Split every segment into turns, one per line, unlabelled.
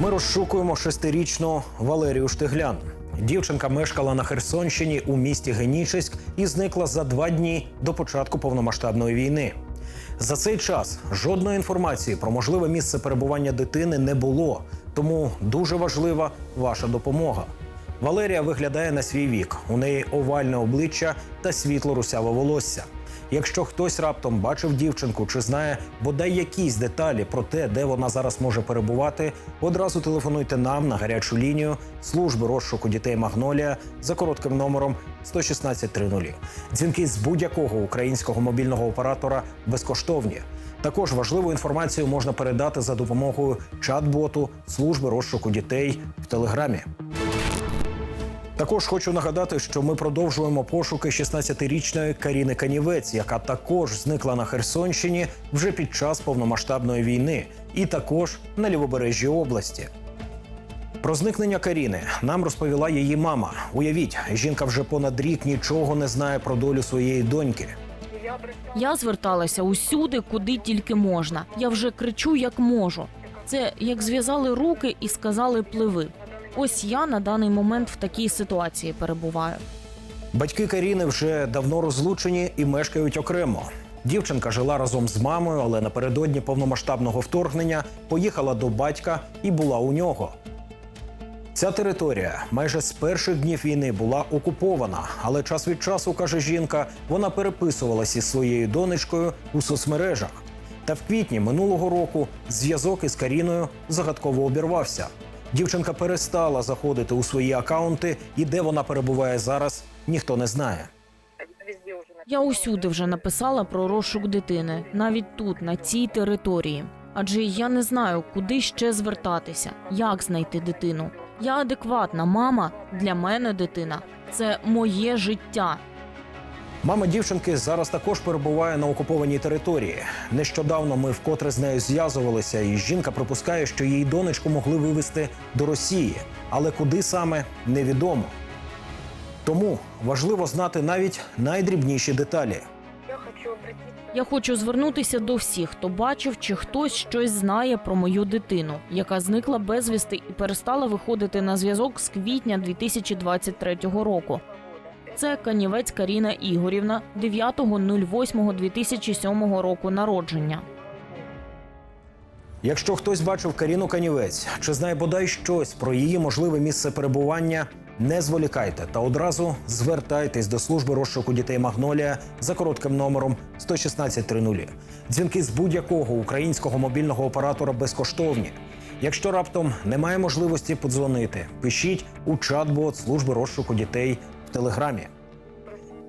Ми розшукуємо шестирічну Валерію Штиглян. Дівчинка мешкала на Херсонщині у місті Генічеськ і зникла за два дні до початку повномасштабної війни. За цей час жодної інформації про можливе місце перебування дитини не було, тому дуже важлива ваша допомога. Валерія виглядає на свій вік. У неї овальне обличчя та світло русяве волосся. Якщо хтось раптом бачив дівчинку чи знає бодай якісь деталі про те, де вона зараз може перебувати, одразу телефонуйте нам на гарячу лінію служби розшуку дітей Магнолія за коротким номером 11630. Дзвінки з будь-якого українського мобільного оператора безкоштовні. Також важливу інформацію можна передати за допомогою чат-боту служби розшуку дітей в телеграмі. Також хочу нагадати, що ми продовжуємо пошуки 16-річної Каріни Канівець, яка також зникла на Херсонщині вже під час повномасштабної війни, і також на лівобережжі області. Про зникнення Каріни нам розповіла її мама. Уявіть, жінка вже понад рік нічого не знає про долю своєї доньки.
Я зверталася усюди, куди тільки можна. Я вже кричу, як можу. Це як зв'язали руки і сказали пливи. Ось я на даний момент в такій ситуації перебуваю.
Батьки Каріни вже давно розлучені і мешкають окремо. Дівчинка жила разом з мамою, але напередодні повномасштабного вторгнення поїхала до батька і була у нього. Ця територія майже з перших днів війни була окупована, але час від часу, каже жінка, вона переписувалася із своєю донечкою у соцмережах. Та в квітні минулого року зв'язок із Каріною загадково обірвався. Дівчинка перестала заходити у свої акаунти, і де вона перебуває зараз, ніхто не знає.
Я усюди вже написала про розшук дитини, навіть тут, на цій території. Адже я не знаю, куди ще звертатися, як знайти дитину. Я адекватна мама. Для мене дитина це моє життя.
Мама дівчинки зараз також перебуває на окупованій території. Нещодавно ми вкотре з нею зв'язувалися, і жінка припускає, що її донечку могли вивезти до Росії, але куди саме невідомо. Тому важливо знати навіть найдрібніші деталі.
Я хочу.
Я хочу звернутися до всіх, хто бачив чи хтось щось знає про мою дитину, яка зникла безвісти і перестала виходити на зв'язок з квітня 2023 року. Це Канівець Каріна Ігорівна 9.08.2007 року народження.
Якщо хтось бачив Каріну Канівець чи знає бодай щось про її можливе місце перебування, не зволікайте та одразу звертайтесь до служби розшуку дітей Магнолія за коротким номером 11630. Дзвінки з будь-якого українського мобільного оператора безкоштовні. Якщо раптом немає можливості подзвонити, пишіть у чат-бот служби розшуку дітей в телеграмі.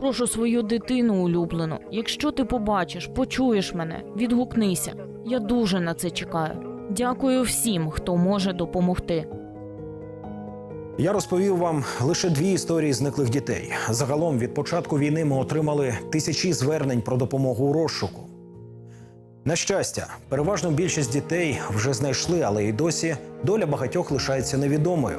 Прошу свою дитину улюблену. Якщо ти побачиш, почуєш мене, відгукнися. Я дуже на це чекаю. Дякую всім, хто може допомогти.
Я розповів вам лише дві історії зниклих дітей. Загалом від початку війни ми отримали тисячі звернень про допомогу у розшуку. На щастя, переважну більшість дітей вже знайшли, але й досі доля багатьох лишається невідомою.